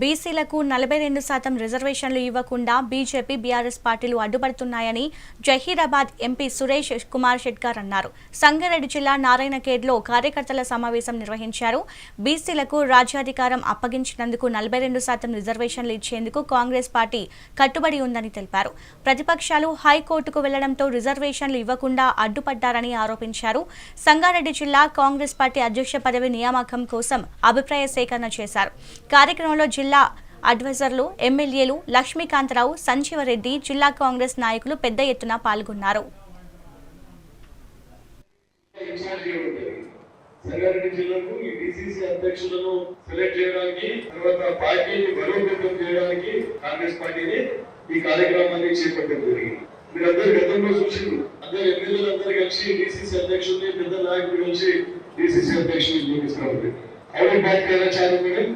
బీసీలకు నలభై రెండు శాతం రిజర్వేషన్లు ఇవ్వకుండా బీజేపీ బీఆర్ఎస్ పార్టీలు అడ్డుపడుతున్నాయని జహీరాబాద్ ఎంపీ సురేష్ కుమార్ షెట్కర్ అన్నారు. సంగారెడ్డి జిల్లా నారాయణఖేడ్లో కార్యకర్తల సమావేశం నిర్వహించారు. బీసీలకు రాజ్యాధికారం అప్పగించినందుకు నలభై రెండు శాతం రిజర్వేషన్లు ఇచ్చేందుకు కాంగ్రెస్ పార్టీ కట్టుబడి ఉందని తెలిపారు. ప్రతిపక్షాలు హైకోర్టుకు వెళ్ళడంతో రిజర్వేషన్లు ఇవ్వకుండా అడ్డుపడ్డారని ఆరోపించారు. సంగారెడ్డి జిల్లా కాంగ్రెస్ పార్టీ అధ్యక్ష పదవి నియామకం కోసం అభిప్రాయ సేకరణ చేశారు. కార్యక్రమంలో జిల్లా అడ్వైజర్లు ఎమ్మెల్యేలు లక్ష్మీకాంతరావు సంజీవరెడ్డి జిల్లా కాంగ్రెస్ నాయకులు పెద్ద ఎత్తున పాల్గొన్నారు. సంగారెడ్డి జిల్లాకు ఈ డిసిసి అధ్యక్షులను సెలెక్ట్ చేయడానికి తర్వాత పార్టీని బలోపేతం చేయడానికి కాంగ్రెస్ పార్టీని ఈ కార్యక్రమాన్ని చేపట్టడం జరిగింది. మీరందరూ గతంలో చూసిండ్రు. అందరు ఎమ్మెల్యేలు కలిసి డిసిసి అధ్యక్షుడిని పెద్ద నాయకుడు కలిసి డిసిసి అధ్యక్షుడిని నియమిస్తున్నారు. అవును పార్టీ చాలా మేడం.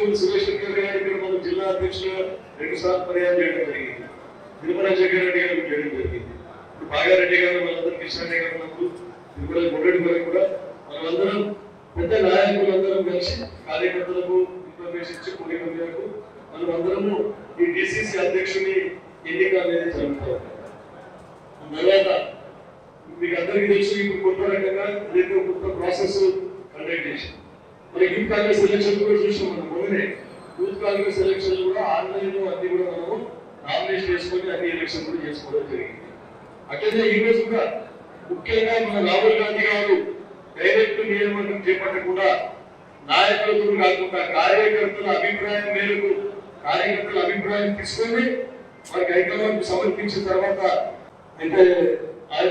లక్ష్మణ్ సురేష్ రెడ్డి గారు ఇక్కడ మన జిల్లా అధ్యక్షులు రెండు సార్లు పర్యాయం చేయడం జరిగింది. తిరుమల జగన్ రెడ్డి గారు చేయడం జరిగింది. ఇప్పుడు బాగారెడ్డి గారు మనందరూ కిషన్ గారు ఉన్నప్పుడు తిరుమల గుడ్రెడ్డి గారు కూడా మనమందరం పెద్ద నాయకులందరం కలిసి కార్యకర్తలకు ఇన్ఫర్మేషన్ ఇచ్చి కూడిక మేరకు మనం అందరము ఈ డిసిసి అధ్యక్షుని ఎన్నిక అనేది జరుగుతాం తర్వాత మీకు అందరికీ తెలుసు ఇప్పుడు కొత్త రకంగా రేపు కొత్త ప్రాసెస్ కండక్ట్ చేసింది మరి యూత్ కాంగ్రెస్ ఎలక్షన్ కూడా చూసాం మనం మొన్ననే. యూత్ కాంగ్రెస్ ఎలక్షన్ కూడా ఆన్లైన్లో అన్ని కూడా మనము నామినేషన్ చేసుకొని అన్ని ఎలక్షన్ కూడా చేసుకోవడం జరిగింది. అట్లనే ఈ రోజు కూడా ముఖ్యంగా మన రాహుల్ గాంధీ గారు డైరెక్ట్ నియామకం చేపట్టకుండా నాయకులతో కాకుండా కార్యకర్తల అభిప్రాయం మేరకు కార్యకర్తల అభిప్రాయం తీసుకొని వారికి హైకమాండ్ సమర్పించిన తర్వాత అంటే ఆయన